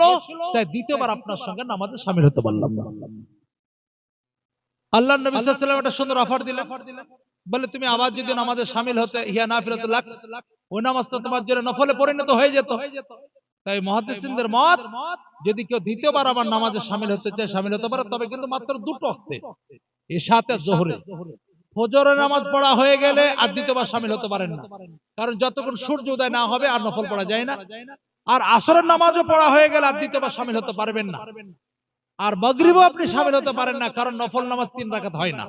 লেগেছিল তাই দ্বিতীয়বার আপনার সঙ্গে নামাজে সামিল হতে পারলাম না। আল্লাহ নবী ওয়াসাল্লাম একটা সুন্দর অফার দিলেন। বলে, তুমি আবার যদি নামাজে সামিল হতে, হিয়া নাফিলাত লাক, ওই নামাজটা তোমার জন্য নফলে পরিণত হয়ে যেত। তাই মহাদিসিনদের মত, যদি কেউ দ্বিতীয়বার আবার নামাজে সামিল হতে চায়, সামিল হতে পারে, তবে কিন্তু মাত্র দুটো অক্তে সাথে জোহরে। ফজরের নামাজ পড়া হয়ে গেলে আর দ্বিতীয়বার সামিল হতে পারেন না। কারণ যতক্ষণ সূর্য উদয় না হবে, আর নফল পড়া যায় না। আর আসরের নামাজও পড়া হয়ে গেলে আর দ্বিতীয়বার সামিল হতে পারবেন না। আর মগরিবও আপনি সামিল হতে পারেন না, কারণ নফল নামাজ তিন রাকাত হয় না।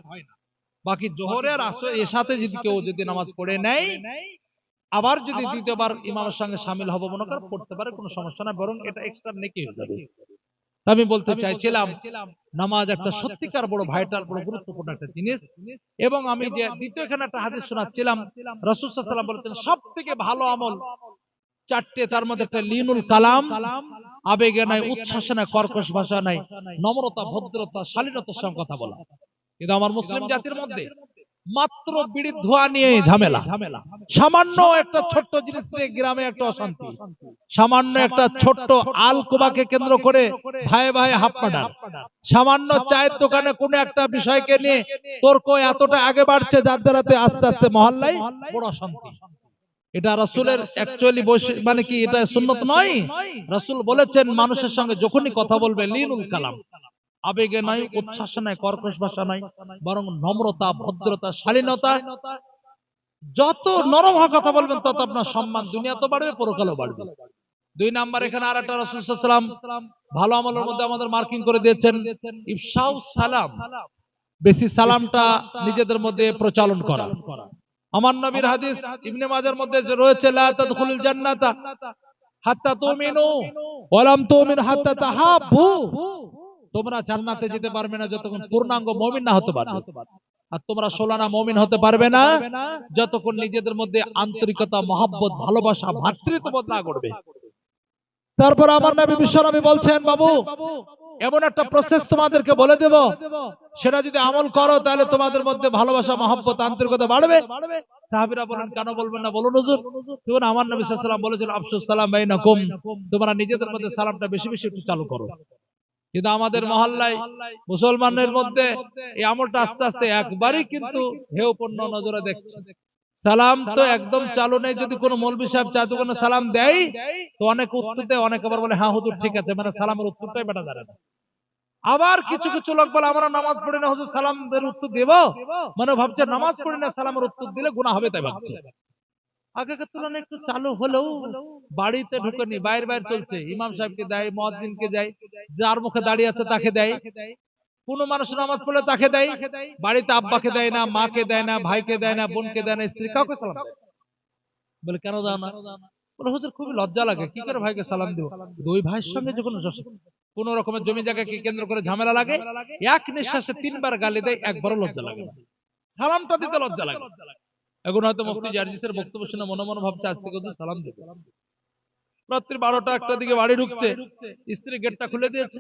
বাকি জোহরে আর আসর এর সাথে যদি কেউ যদি নামাজ পড়ে নেয়, আবার যদি দ্বিতীয়বার ইমামের সঙ্গে সামিল হব মনে করে পড়তে পারে, কোনো সমস্যা না বরং এটা এক্সট্রা নেকি হয়ে যাবে। আমি বলতে চাইছিলাম, নামাজ একটা সত্যিকার বড় ভাইটাল বড় গুরুত্বপূর্ণ একটা জিনিস। এবং আমি যে দ্বিতীয় এখানে একটা হাদিস শোনাচ্ছিলাম, রসুল সাল্লাম বলেছেন সব থেকে ভালো আমল চারটে, তার মধ্যে একটা লিনুল কালাম, আবেগে নাই, উচ্ছ্বাসে নাই, কর্কশ ভাষা নাই, নম্রতা, ভদ্রতা, শালীনতার সঙ্গে কথা বলা। কিন্তু আমার মুসলিম জাতির মধ্যে মাত্র বিড়ির ধোয়া নিয়ে ঝামেলা। সামান্য একটা ছোট্ট জিনিস নিয়ে গ্রামে একটা অশান্তি। সামান্য একটা ছোট্ট আলকোবাকে কেন্দ্র করে ভাই ভাই হাফ পাডার। সামান্য চায়ের দোকানে কোনো একটা বিষয়কে নিয়ে তর্ক এতটা আগে বাড়ছে যার দ্বারাতে আস্তে আস্তে মহল্লায় বড় অশান্তি। এটা রাসূলের অ্যাকচুয়ালি মানে কি এটা সুন্নত নয়? রাসূল বলেছেন মানুষের সঙ্গে যখনই কথা বলবে লিনুল কালাম। আবেগে নাই উচ্ছ্বাস নাই কর্কশ ভাষা নাই বরং নম্রতা ভদ্রতা শালীনতা। যত নরম হওয়া কথা বলবেন তত আপনার সম্মান দুনিয়া তো বাড়বে পরকালও বাড়বে। দুই নাম্বার এখানে আর একটা রসুলাম ভালো আমলের মধ্যে আমাদের মার্কিং করে দিয়েছেন। ইফসাউ সালাম। বেশি সালামটা নিজেদের মধ্যে প্রচলন করা। আমার নবীর হাদিস ইবনে মাজার মধ্যে রয়েছে, লা তাদখুলুল জান্নাতা হাত্তা তুমিনু ওয়া লাম তুমিন হাত্তা তাহাব্বু। তোমরা জান্নাতে যেতে পারবে না যতক্ষণ পূর্ণাঙ্গ মুমিন না হতে পারবে। আর তোমরা সোলানা মুমিন হতে পারবে না যতক্ষণ নিজেদের মধ্যে আন্তরিকতা, মহব্বত, ভালোবাসা ভ্রাতৃত্ববোধ না করবে। তারপর আমার নবী বিশ্বনবী বলছেন, বাবু এমন একটা প্রসেস তোমাদেরকে বলে দেব। সেটা যদি আমল করো তাহলে তোমাদের মধ্যে ভালোবাসা মহব্বত আন্তরিকতা বাড়বে। সাহাবিরা বলেন কেন বলবেন না বলুন হুজুর। তখন আমার নবী সাল্লাল্লাহু বলেছেন আফসুস সালাম বাইনাকুম। তোমরা নিজেদের মধ্যে সালামটা বেশি বেশি একটু চালু করো। কিন্তু আমাদের মহল্লায় মুসলমানের মধ্যে এই আমলটা আস্তে আস্তে একবারই কিন্তু হেউপূর্ণ নজরে দেখছে। সালাম তো একদম চালু নেই। যদি কোনো মৌলবী সাহেব চা দোকানে সালাম দেয়, তো অনেক উত্তর দেয় অনেক আবার বলে হ্যাঁ হুজুর, ঠিক আছে। মানে সালামের উত্তরটাই বেটা দাঁড়ায় না। আবার কিছু কিছু লোক বলে, আমরা নামাজ পড়ি না, হুজুর সালামের উত্তর দেব? মানে ভাবছে, নামাজ পড়ি না, সালামের উত্তর দিলে গুণা হবে তাই ভাবছে। আগেকার তুলনায় একটু চালু হলেও বাড়িতে ঢুকেনি, বাইরে বাইরে চলছে। ইমাম সাহেবকে দেয় মহাদিনকে দেয়, যার মুখে দাঁড়িয়ে আছে তাকে দেয়। কোন মানুষ নামাজ পড়লে তাকে দেয়, বাড়িতে আব্বাকে দেয় না, মাকে দেয় না, ভাইকে দেয় না, বোনকে দেয় না স্ত্রী কাউকে সালাম বলে, কেন হুজুর, খুবই লজ্জা লাগে। কি করে ভাইকে সালাম দেবো? দুই ভাইয়ের সঙ্গে যখন কোন রকমের জমি জায়গাকে কেন্দ্র করে ঝামেলা লাগে? এক নিঃশ্বাসে তিনবার গালি দেয়, একবারও লজ্জা লাগে না। সালামটা দিতে লজ্জা লাগে এখন হয়তো মুফতি জার্জিসের বক্তব্য শুনে মনে মনে ভাবছে আজ থেকে ওদের সালাম দেবে? রাত্রি বারোটা একটা দিকে বাড়ি ঢুকছে। স্ত্রী গেটটা খুলে দিয়েছে।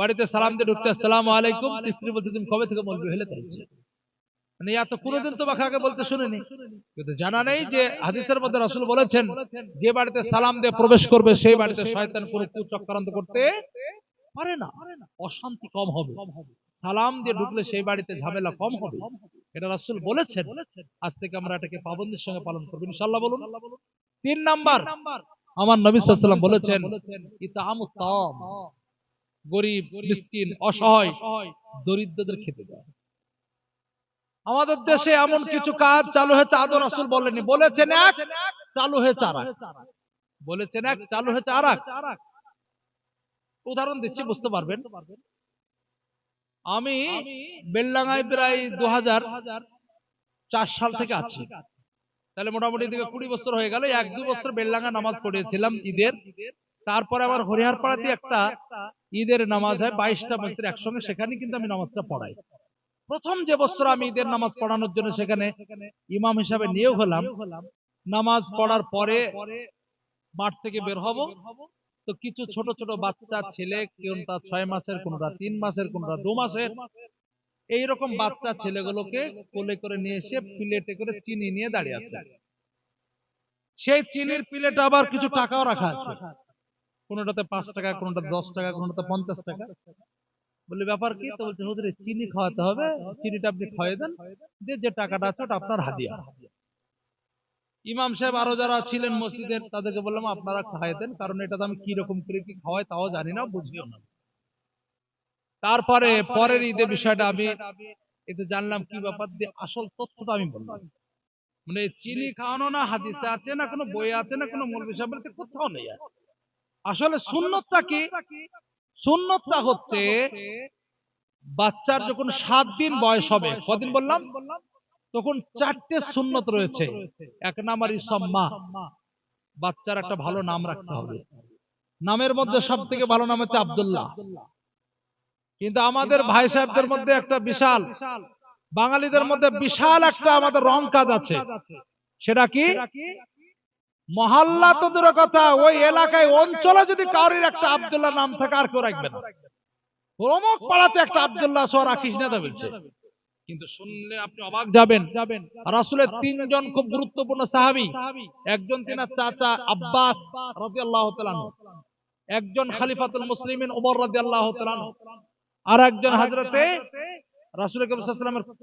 বাড়িতে সালাম দিয়ে ঢুকছে, আসসালাম আলাইকুম স্ত্রী বলছে তুমি কবে থেকে বলবে? হেলে তাইছে মানে কোনোদিন বলতে শুনিনি। কিন্তু জানা নেই যে হাদিসের মধ্যে রাসূল বলেছেন, যে বাড়িতে সালাম দিয়ে প্রবেশ করবে, সেই বাড়িতে শয়তান কোনো কুচক্রান্ত করতে পারে না। অশান্তি কম হবে। সালাম দিয়ে ঢুকলে সেই বাড়িতে ঝামেলা কম হবে। এটা রাসূল বলেছেন। আজ থেকে আমরা এটাকে পাবন্দির সঙ্গে পালন করব। ইনশাআল্লাহ বলুন। তিন নাম্বার, আমার নবী ওয়াসাল্লাম বলেছেন গরিব মিসকিন অসহায় দরিদ্রদের খেতে দেয়। আমাদের দেশে এমন কিছু কাজ চালু হয়েছে আদৌ রাসূল বলেননি। বলেছেন এক চালু হয়েছে আর বলেছেন এক চালু হয়েছে আর উদাহরণ দিচ্ছি বুঝতে পারবেন? আমি বেলডাঙ্গায় প্রায় দু হাজার চার সাল থেকে আছি। তাহলে মোটামুটি দিকে কুড়ি বছর হয়ে গেল এক দু বছর বেলডাঙ্গা নামাজ পড়িয়েছিলাম ঈদের। তারপরে আবার হরিহার পাড়াতে একটা ঈদের নামাজ হয়, বাইশটা বছর একসঙ্গে সেখানে কিন্তু আমি নামাজটা পড়াই। প্রথম যে বছর আমি ঈদের নামাজ পড়ানোর জন্য সেখানে ইমাম হিসাবে নিয়োগ হলাম। নামাজ পড়ার পরে মাঠ থেকে বের হব। তো কিছু ছোট ছোট বাচ্চা, ছেলে কোনটা ছয় মাসের কোনটা তিন মাসের কোনটা দু মাসের, এইরকম বাচ্চা ছেলেগুলোকে কোলে করে নিয়ে এসে প্লেটে করে চিনি নিয়ে দাঁড়িয়ে আছে। সেই চিনির প্লেটে আবার কিছু টাকাও রাখা আছে। কোনোটাতে পাঁচ টাকা কোনোটা দশ টাকা কোনোটাতে পঞ্চাশ টাকা। বলি ব্যাপার কি? তো বলছে হুজুর চিনি খাওয়াতে হবে। চিনিটা আপনি খাওয়াই দেন। যে যে টাকাটা আছে ওটা আপনার হাদিয়া। ইমাম সাহেব আরও যারা ছিলেন মসজিদের তাদেরকে বললাম আপনারা খাওয়াই দেন কারণ এটা তো আমি কি রকম করে কি খাওয়াই তাও জানি না বুঝিও না। তারপরে পরের ঈদের বিষয়টা আমি একটু জানলাম কি ব্যাপার দিয়ে আসল তথ্যটা আমি বললাম। মানে চিনি খাওয়ানো না হাদিসে আছে না কোনো বই আছে না কোনো মৌলবী সাহেব বলছে কোথাও নেই আর। আসলে সুন্নতটা কি? সুন্নতটা হচ্ছে বাচ্চার যখন সাত দিন বয়স হবে কদিন বললাম? তখন চারটে সুন্নত রয়েছে। এক নাম্বার ইসম্মা বাচ্চার একটা ভালো নাম রাখতে হবে। নামের মধ্যে সব থেকে ভালো নাম হচ্ছে আব্দুল্লাহ। কিন্তু আমাদের ভাই সাহেবদের মধ্যে একটা বিশাল। বাঙালিদের মধ্যে বিশাল একটা আমাদের রং কাজ আছে। সেটা কি? মহল্লা তো দূরের কথা, ওই এলাকায় অঞ্চলে যদি কারোর একটা আব্দুল্লাহ নাম থাকে, আর কেউ রাখবে না অমুক পাড়াতে একটা আব্দুল্লাহ সহ রাখিস না বলছে কিন্তু শুনলে আপনি অবাক যাবেন, রাসুলের তিনজন খুব গুরুত্বপূর্ণ সাহাবি, একজন তিনার চাচা আব্বাস তাআলা আনহু। একজন খালিফাতুল মুসলিমিন ওমর আনহু। আর একজন হযরতে রাসূল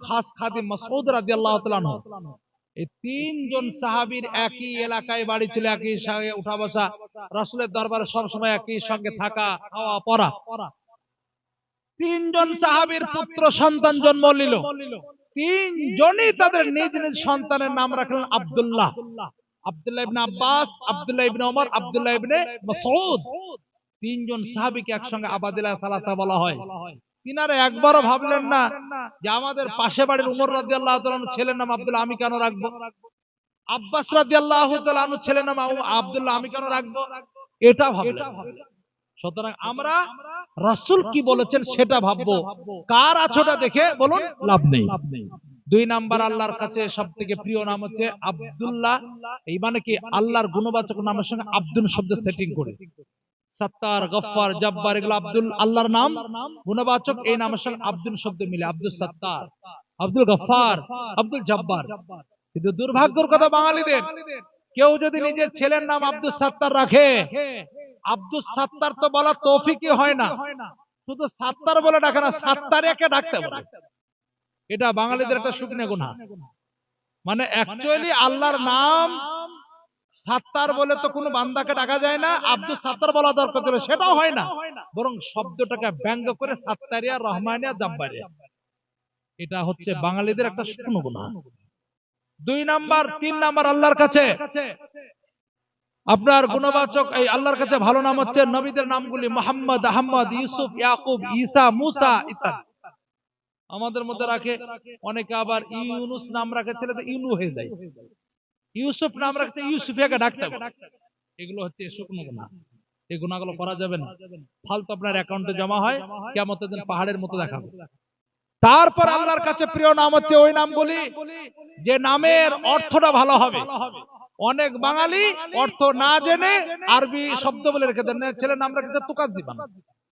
খাস খাদি রাদিয়াল্লাহু তাআলা আনহু। এই তিনজন সাহাবীর একই এলাকায় বাড়ি ছিল, একই সঙ্গে উঠা বসা। রাসূলের দরবারে সব সময় একই সঙ্গে থাকা, খাওয়া, পড়া। তিনজন সাহাবীর পুত্র, সন্তান জন্ম নিল। তিনজনই তাদের নিজ নিজ সন্তানের নাম রাখলেন আব্দুল্লাহ। আব্দুল্লাহ ইবনে আব্বাস, আব্দুল্লাহ ইবনে ওমর, আব্দুল্লাহ ইবনে মাসউদ। তিনজন সাহাবীকে একসঙ্গে আবাদিলা সালাসা বলা হয়। তিনারা একবারও ভাবলেন না যে আমাদের পাশে বাড়ির উমর তাআলা আনহু ছেলের নাম আব্দুল্লাহ আমি কেন রাখব? আব্বাস তাআলা আনহু ছেলের নাম আব্দুল্লাহ, আমি কেন রাখব? এটা ভাবলেন। সুতরাং আমরা রাসূল কি বলেছেন সেটা ভাববো। কার আছোটা দেখে বলুন, লাভ নেই। দুই নাম্বার আল্লাহর কাছে সব থেকে প্রিয় নাম হচ্ছে আব্দুল্লাহ। এই মানে কি আল্লাহর গুণবাচক নামের সঙ্গে আব্দুল শব্দ সেটিং করে। সত্তার গফফার জব্বার এগুলো আব্দুল আল্লাহর নাম? গুণবাচক এই নামের সঙ্গে আব্দুল শব্দ মিলে আব্দুল সত্তার। আব্দুল গফফার আব্দুল জব্বার। কিন্তু দুর্ভাগ্যের কথা বাঙালিদের কেউ যদি নিজের ছেলের নাম আব্দুল সত্তার রাখে আব্দুল সত্তার তো বলা তৌফিকই হয় না। শুধু সাত্তার বলে ডাকে না সাত্তারিয়াকে ডাকতে বলে। এটা বাঙালিদের একটা শুকনে গুণা মানে অ্যাকচুয়ালি আল্লাহর নাম সাত্তার বলে তো কোনো বান্দাকে ডাকা যায় না, আব্দুল সাত্তার বলা দরকার ছিল, সেটাও হয় না। বরং শব্দটাকে ব্যঙ্গ করে সাত্তারিয়া, রহমানিয়া জাব্বারিয়া এটা হচ্ছে বাঙালিদের একটা শুকনো গুণা দুই নাম্বার, তিন নাম্বার আল্লাহর কাছে। আপনার গুণবাচক, এই আল্লাহর কাছে ভালো নাম হচ্ছে নবীদের নামগুলি মোহাম্মদ আহমদ ইউসুফ, ইয়াকুব, ঈসা, মুসা ইত্যাদি আমাদের মধ্যে রাখে, অনেকে আবার ইউনুস নাম রাখে ছেলে তো ইউনু হয়ে যায়। ইউসুফ নাম রাখতে ইউসুফিয়াকে ডাকতে হবে। এগুলো হচ্ছে শুকনো গুণা এই গুণাগুলো করা যাবে না। ফালতু আপনার অ্যাকাউন্টে জমা হয় কেমন দিন পাহাড়ের মতো দেখাবো। তারপর আল্লাহর কাছে প্রিয় নাম হচ্ছে ওই নামগুলি, যে নামের অর্থটা ভালো হবে। অনেক বাঙালি অর্থ না জেনে আরবি শব্দ বলে রেখে দেন। ছেলের নাম রেখেছে তুকার দিবান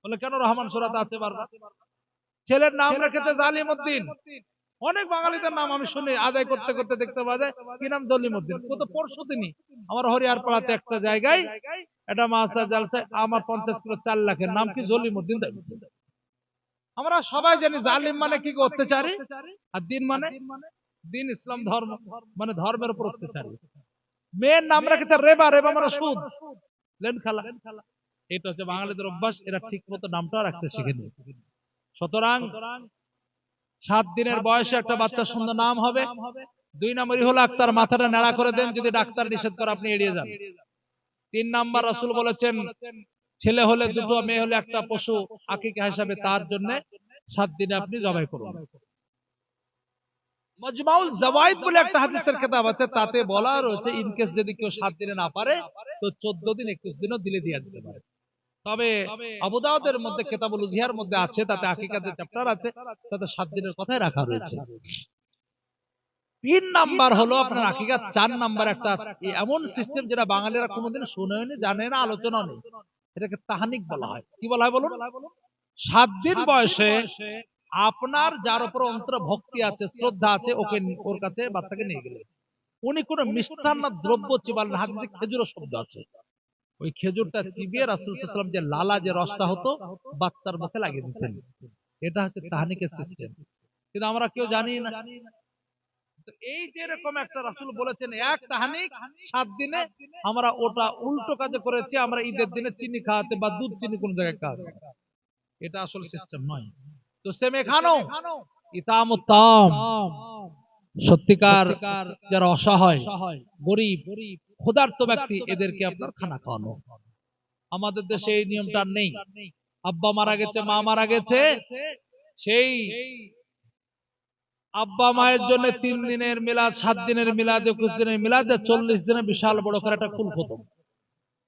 বলে, কেন রহমান সুরাতে আছে বারবার? ছেলের নাম রেখেছে জালিম উদ্দিন অনেক বাঙালিদের নাম আমি শুনি, আদায় করতে করতে দেখতে পাওয়া যায়। কি নাম? জলিমুদ্দিন। কত পরশু দিনই আমার হরিয়ার পাড়াতে একটা জায়গায় একটা মাসা জালসায় আমার পঞ্চাশ কিলো চার লাখের নাম কি? জলিমুদ্দিন দেয় আমরা সবাই জানি জালিম মানে কি অত্যাচারী? আর দিন মানে? দিন ইসলাম ধর্ম মানে ধর্মের উপর অত্যাচারী। মেয়ের নাম রেখেছে রেবা রেবা মানে সুদ। লেন খেলা। এটা হচ্ছে বাঙালিদের অভ্যাস, এরা ঠিক মতো নামটা রাখতে শিখেনি। সুতরাং সাত দিনের বয়সে একটা বাচ্চা সুন্দর নাম হবে। দুই নম্বরই হলো তার মাথাটা নাড়া করে দেন যদি ডাক্তার নিষেধ করে আপনি এড়িয়ে যান। তিন নাম্বার রাসূল বলেছেন ছেলে হলে দুটো মেয়ে হলে একটা পশু আকিকা হিসাবে তার জন্য সাত দিনে আপনি জবাই করুন। মজমাউল জাওয়াইদ বলে একটা হাদিসের কিতাব আছে তাতে বলা রয়েছে ইনকেস যদি কেউ সাত দিনে না পারে তো চোদ্দ দিন একুশ দিনও দিলে দিয়ে দিতে পারে। তবে আবুদাউদের মধ্যে কেতাবুল উজিহার মধ্যে আছে তাতে আকিকাদের চ্যাপ্টার আছে তাতে সাত দিনের কথাই রাখা রয়েছে। তিন নাম্বার হলো আপনার আকিকা চার নাম্বার একটা এমন সিস্টেম যেটা বাঙালিরা কোনোদিন শুনেনি জানে না আলোচনা নেই এটাকে তাহানিক বলা হয়। কি বলা হয় বলুন? সাত দিন বয়সে আপনার যার উপর অন্তর ভক্তি আছে শ্রদ্ধা আছে ওকে ওর কাছে বাচ্চাকে নিয়ে গেলে উনি কোন মিষ্টান্ন দ্রব্য চিবাল না। হাদিসে খেজুরের শব্দ আছে। ওই খেজুরটা চিবিয়ে রাসুল সাল্লাম যে লালা যে রসটা হতো বাচ্চার মুখে লাগিয়ে দিতেন। এটা হচ্ছে তাহানিকের সিস্টেম কিন্তু আমরা কেউ জানি না। এই যে এরকম একটা রাসুল বলেছেন এক তাহানিক সাত দিনে আমরা ওটা উল্টো কাজে করেছি আমরা ঈদের দিনে চিনি খাওয়াতে বা দুধ চিনি কোন জায়গায় খাওয়াতে এটা আসলে সিস্টেম নয়। তো সেম এখানেও ইতাম সত্যিকার যারা অসহায় গরিব ক্ষুধার্ত ব্যক্তি এদেরকে আপনার খানা খাওয়ানো। আমাদের দেশে এই নিয়মটা নেই। আব্বা মারা গেছে মা মারা গেছে সেই আব্বা মায়ের জন্য তিন দিনের মিলাদ সাত দিনের মিলাদ একুশ দিনের মিলাদ চল্লিশ দিনের বিশাল বড় করে একটা ফুল খতম।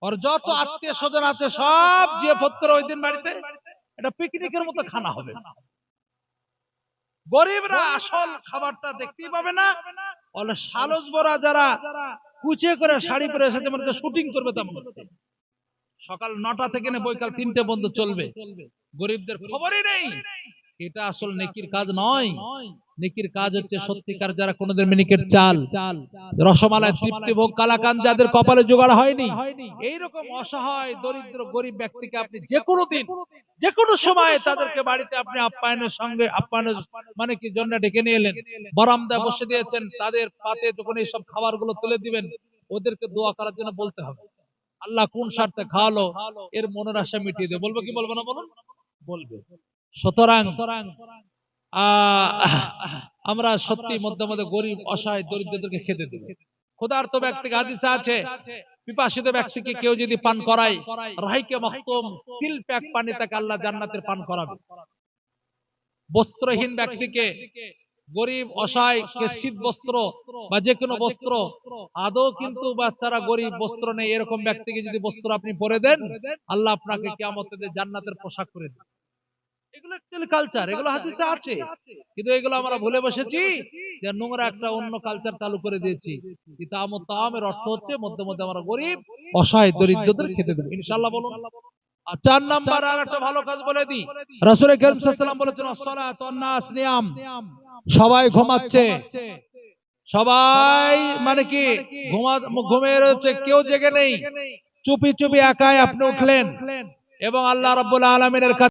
ওর যত আত্মীয় স্বজন আছে সব যে পত্র ওই দিন বাড়িতে এটা পিকনিকের মতো খানা হবে। গরিবরা আসল খাবারটা দেখতেই পাবে না। সালস বরা যারা কুচে করে শাড়ি পরে এসে যেমন শুটিং করবে তেমন। সকাল নটা থেকে না বৈকাল তিনটে বন্ধ চলবে। গরিবদের খবরই নেই। এটা আসল নেকির কাজ নয়। নেকির কাজ হচ্ছে সত্যিকার যারা কোনোদিন মিনিকের চাল। রসমালাই তৃপ্তি ভোগ কালাকান যাদের কপালে জোগাড় হয়নি। এইরকম অসহায় দরিদ্র গরিব ব্যক্তিকে আপনি যে কোনো দিন যে কোনো সময় তাদেরকে বাড়িতে আপনি আপ্যায়নের সঙ্গে আপ্যায়নের মানে কি জন্য ডেকে নিয়ে এলেন? বরামদা বসে দিয়েছেন তাদের পাতে যখন এইসব খাবারগুলো তুলে দিবেন ওদেরকে দোয়া করার জন্য বলতে হবে। আল্লাহ কোন স্বার্থে খাওয়ালো এর মনের আশা মিটিয়ে দেবে বলব কি বলব না? বলুন বলবে সুতরাং আমরা সত্যি মধ্যে মধ্যে গরিব অসহায় দরিদ্রদেরকে খেতে দেব। ক্ষুধার্ত ব্যক্তিকে হাদিসে আছে পিপাসিত ব্যক্তিকে কেউ যদি পান করায় রাহিকে মখতুম তিল প্যাক পানি তাকে আল্লাহ জান্নাতের পান করাবে। বস্ত্রহীন ব্যক্তিকে গরিব অসহায় শীত বস্ত্র বা যে কোনো বস্ত্র আদৌ কিন্তু বাচ্চারা গরিব বস্ত্র নেই এরকম ব্যক্তিকে যদি বস্ত্র আপনি পরে দেন আল্লাহ আপনাকে কেমন জান্নাতের পোশাক করে দেন এগুলো অ্যাকচুয়ালি কালচার এগুলো হাদিসে আছে। কিন্তু এগুলো আমরা ভুলে বসেছি যে নোংরা একটা অন্য কালচার চালু করে দিয়েছি। ইতাম তামের অর্থ হচ্ছে মধ্যে মধ্যে আমরা গরিব অসহায় দরিদ্রদের খেতে দেবো। ইনশাল্লাহ বলুন। আর চার নাম্বার আর একটা ভালো কাজ বলে দিই। রাসূল করিম সাল্লাল্লাহু বলেছেন আসসালাতু ওয়ান-নাস নিয়াম। সবাই ঘুমাচ্ছে। সবাই মানে কি? ঘুমা ঘুমিয়ে রয়েছে কেউ জেগে নেই। চুপি চুপি একাই আপনি উঠলেন। এবং আল্লাহ রাব্বুল আলামিনের কাছে